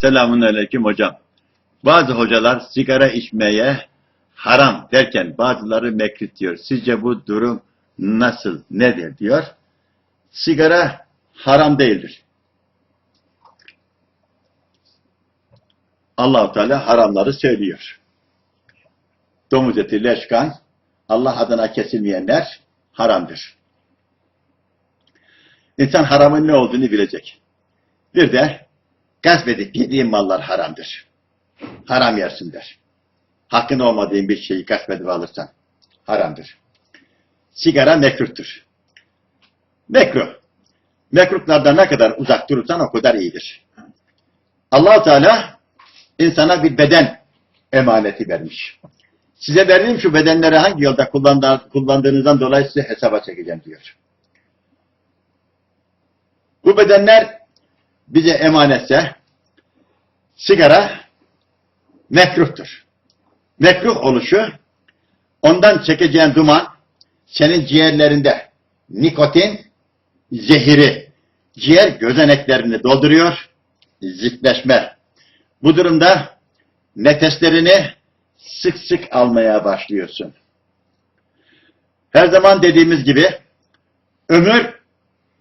Selamun aleyküm hocam. Bazı hocalar sigara içmeye haram derken bazıları mekruh diyor. Sizce bu durum nasıl, nedir diyor. Sigara haram değildir. Allahu Teala haramları söylüyor. Domuz eti, leşkan, Allah adına kesilmeyenler haramdır. İnsan haramın ne olduğunu bilecek. Bir de gasp yediğin mallar haramdır. Haram yersin der. Hakkın olmadığın bir şeyi gasp edip alırsan haramdır. Sigara mekruhtur. Mekruh. Mekruhlardan ne kadar uzak durursan o kadar iyidir. allah Teala insana bir beden emaneti vermiş. Size verdiğim şu bedenleri hangi yolda kullandı- kullandığınızdan dolayı size hesaba çekeceğim diyor. Bu bedenler bize emanetse sigara mekruhtur. Mekruh oluşu ondan çekeceğin duman senin ciğerlerinde nikotin zehiri ciğer gözeneklerini dolduruyor zitleşme. Bu durumda nefeslerini sık sık almaya başlıyorsun. Her zaman dediğimiz gibi ömür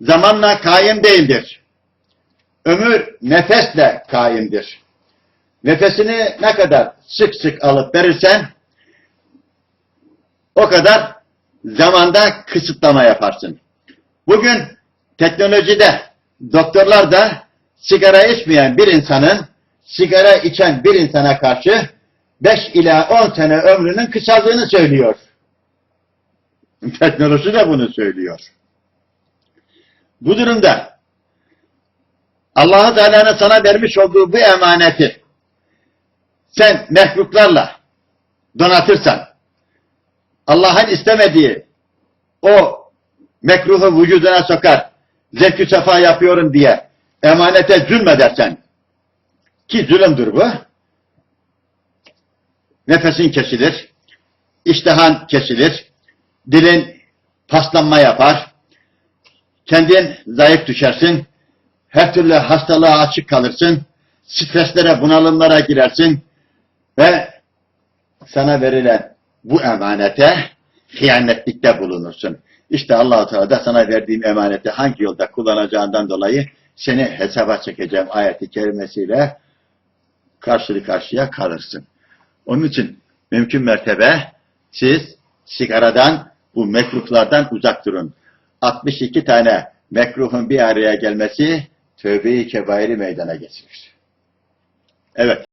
zamanla kaim değildir. Ömür nefesle kaimdir. Nefesini ne kadar sık sık alıp verirsen o kadar zamanda kısıtlama yaparsın. Bugün teknolojide doktorlar da sigara içmeyen bir insanın sigara içen bir insana karşı 5 ila 10 sene ömrünün kısaldığını söylüyor. Teknoloji de bunu söylüyor. Bu durumda Allah-u Teala'nın sana vermiş olduğu bu emaneti sen mehluklarla donatırsan Allah'ın istemediği o mekruhu vücuduna sokar zevk-ü sefa yapıyorum diye emanete zulmedersen ki zulümdür bu nefesin kesilir iştihan kesilir dilin paslanma yapar kendin zayıf düşersin, her türlü hastalığa açık kalırsın, streslere, bunalımlara girersin ve sana verilen bu emanete hıyanetlikte bulunursun. İşte Allah-u Teala da sana verdiğim emaneti hangi yolda kullanacağından dolayı seni hesaba çekeceğim ayeti kerimesiyle karşılık karşıya kalırsın. Onun için mümkün mertebe siz sigaradan, bu mekruhlardan uzak durun. 62 tane mekruhun bir araya gelmesi tövbe-i kebairi meydana getirir. Evet.